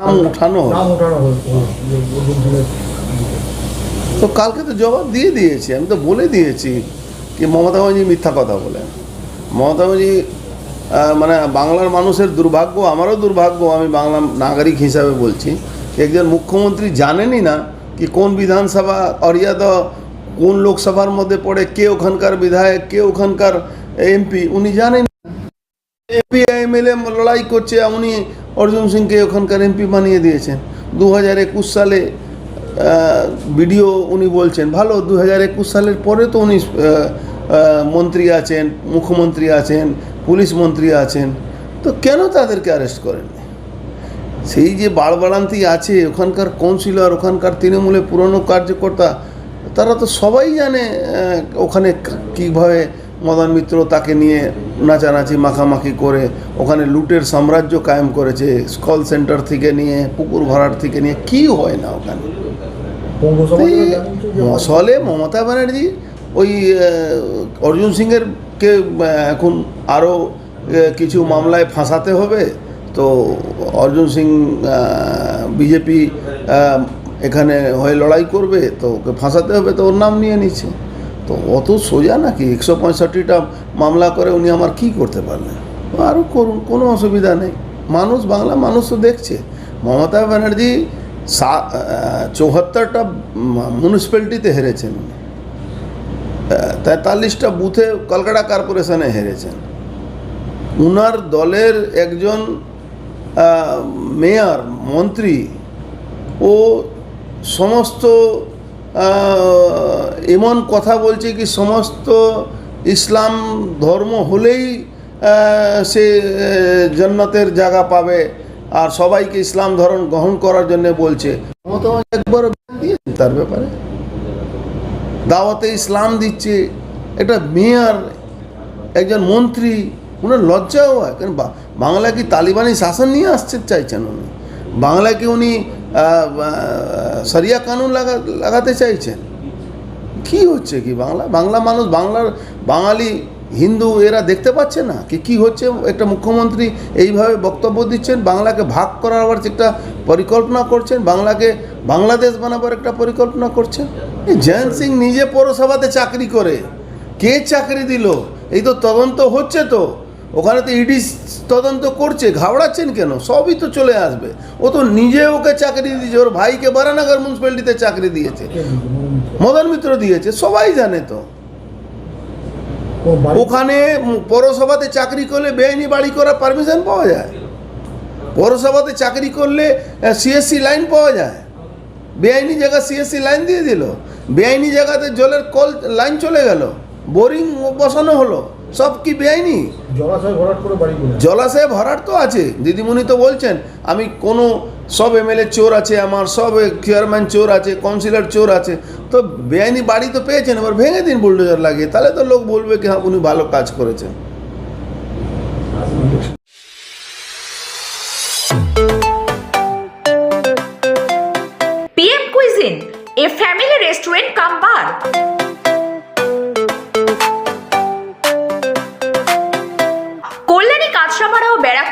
নাম উঠানো নাম সিংয়ের তো কালকে তো জবাব দিয়ে দিয়েছি আমি তো বলে দিয়েছি কি মমতা ব্যানার্জি মিথ্যা কথা বলে। মমতা ব্যানার্জি মানে বাংলার মানুষের দুর্ভাগ্য আমারও দুর্ভাগ্য আমি বাংলা নাগরিক হিসাবে বলছি। একজন মুখ্যমন্ত্রী জানেনই না কি কোন বিধানসভা অরিয়াদ কোন লোকসভার মধ্যে পড়ে কে ওখানকার বিধায়ক কে ওখানকার এমপি উনি জানেন এমপি এমএলএ লড়াই করছে উনি অর্জুন সিংকে ওখানকার এমপি বানিয়ে দিয়েছেন। দু হাজার একুশ সালে ভিডিও উনি বলছেন, ভালো দু হাজার একুশ সালের পরে তো উনি মন্ত্রী আছেন, মুখ্যমন্ত্রী আছেন, পুলিশ মন্ত্রী আছেন। তো কেন তাদেরকে অ্যারেস্ট করেননি? সেই যে বাড়বাড়ান্তি আছে, ওখানকার কাউন্সিলর ওখানকার তৃণমূলের পুরনো কার্যকর্তা, তারা তো সবাই জানে ওখানে কীভাবে মদন মিত্র তাকে নিয়ে নাচানাচি মাখামাখি করে ওখানে লুটের সাম্রাজ্য কায়েম করেছে কল সেন্টার থেকে নিয়ে পুকুর ভরাট থেকে নিয়ে কি হয় না ওখানে? মশলে মমতা ব্যানার্জি ওই অর্জুন সিংয়ের কে এখন আরও কিছু মামলায় ফাঁসাতে হবে তো অর্জুন সিং বিজেপি এখানে হয়ে লড়াই করবে তো ওকে ফাঁসাতে হবে তো ওর নাম নিয়ে নিচ্ছে। তো অত সোজা নাকি? একশো পঁয়ষট্টিটা মামলা করে উনি আমার কি করতে পারলেন? আরও করুন, কোনো অসুবিধা নেই। মানুষ, বাংলা মানুষ তো দেখছে। মমতা ব্যানার্জি সা চৌহাত্তরটা মিউনিসিপ্যালিটিতে হেরেছেন উনি। তেতাল্লিশটা বুথে কলকাতা কর্পোরেশনে হেরেছেন। উনার দলের একজন মেয়র মন্ত্রী, ও সমস্ত এমন কথা বলছে কি সমস্ত ইসলাম ধর্ম হলেই সে জান্নাতের জায়গা পাবে। আর সবাইকে ইসলাম ধর্ম গ্রহণ করার জন্য বলছে। একবার তার ব্যাপারে? দাওয়াতে ইসলাম দিচ্ছে। এটা মেয়র, একজন মন্ত্রী, ওনার লজ্জাও হয়। কারণ বাংলা কি তালিবানি শাসন নিয়ে আসতে চাইছেন উনি? বাংলাকে উনি সরিয়া কানুন লাগা, লাগাতে চাইছেন। কি হচ্ছে কি? বাংলা বাংলা মানুষ, বাংলার বাঙালি, হিন্দু এরা দেখতে পাচ্ছে না? কি কি হচ্ছে? একটা মুখ্যমন্ত্রী এইভাবে বক্তব্য দিচ্ছেন, বাংলাকে ভাগ করার আবার একটা পরিকল্পনা করছেন, বাংলাকে বাংলাদেশ বানাবার একটা পরিকল্পনা করছেন? জয়ন্ত সিং নিজে পৌরসভাতে চাকরি করে। কে চাকরি দিল? এই তো তদন্ত হচ্ছে তো। ওখানে তো ইডি তদন্ত করছে ঘাবড়াচ্ছেন কেন? সবই তো চলে আসবে। ও তো নিজে ওকে চাকরি দিয়েছে ওর ভাইকে বারানগর মিউনিসিপ্যালিটিতে চাকরি দিয়েছে। মদন মিত্র। দিয়েছে সবাই জানে তো। ওখানে পৌরসভাতে চাকরি করলে বেআইনি বাড়ি করার পারমিশন পাওয়া যায়। পৌরসভাতে চাকরি করলে সিএসসি লাইন পাওয়া যায়। বেআইনি জায়গা সিএসসি লাইন দিয়ে দিল। বেআইনি জায়গাতে জলের কল লাইন চলে গেল। বোরিং বসানো হলো। সব কি বেআইনি? জলাশয় ভরাট করে বাড়ি করে ভরাট তো আছে। দিদিমণি তো বলছেন আমি কোনো সব এমএলএ চোর আছে আমার সব চেয়ারম্যান চোর আছে কাউন্সিলর চোর আছে তো বেআইনি বাড়ি তো পেয়েছেন এবার ভেঙে দিন বুলডোজার লাগিয়ে। তাহলে তো লোক বলবে কি হ্যাঁ উনি ভালো কাজ করেছেন। Restaurant come bar.